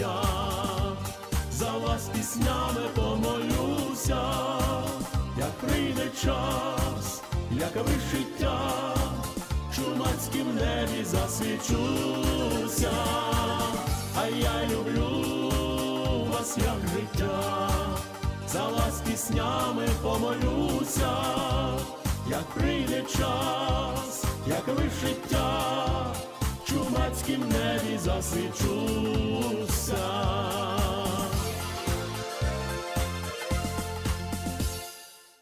життя, за вас піснями помолюся, як прийде час, як вишиття, чумацьким небі засвічуся, а я люблю вас, як життя, за вас піснями помолюся, як прийде час, засвічуся.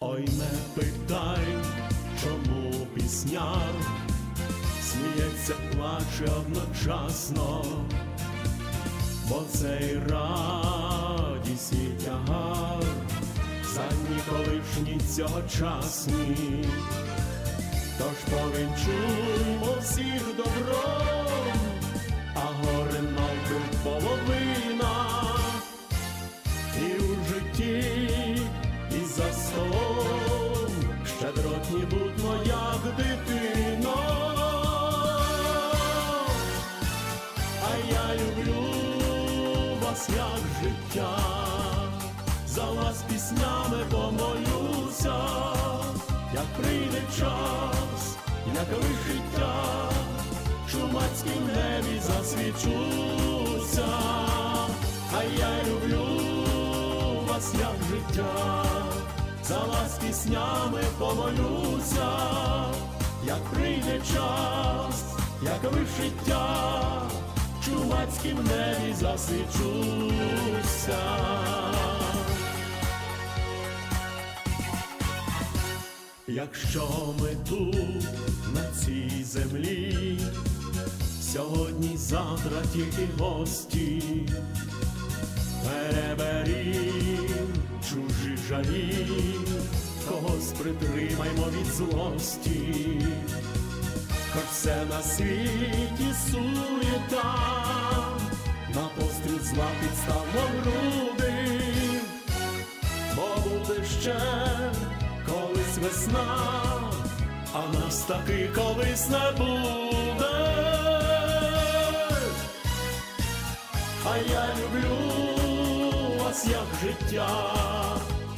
Ой, не питай, чому пісня сміється, плаче одночасно, бо цей радісний тягар за колишні цьогочасні, тож повінчуймо всіх добром, щедротні будьмо, як дитино. А я люблю вас, як життя, за вас піснями помолюся, як прийде час, як вишиття, чумацьким небі засвічуся, а я люблю вас, як життя, за вас піснями помолюся, як прийде час, як вишиття, чумацьким небі засвічуся. Якщо ми тут, на цій землі, сьогодні, завтра тільки гості, когось притримаймо від злості, хоч все на світі суєта, на постріл зла підставмо груди, бо буде ще колись весна, а нас таки колись не буде. А я люблю вас, як життя,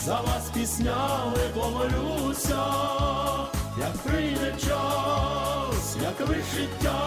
за вас піснями помолюся, як прийде час, як вишиття,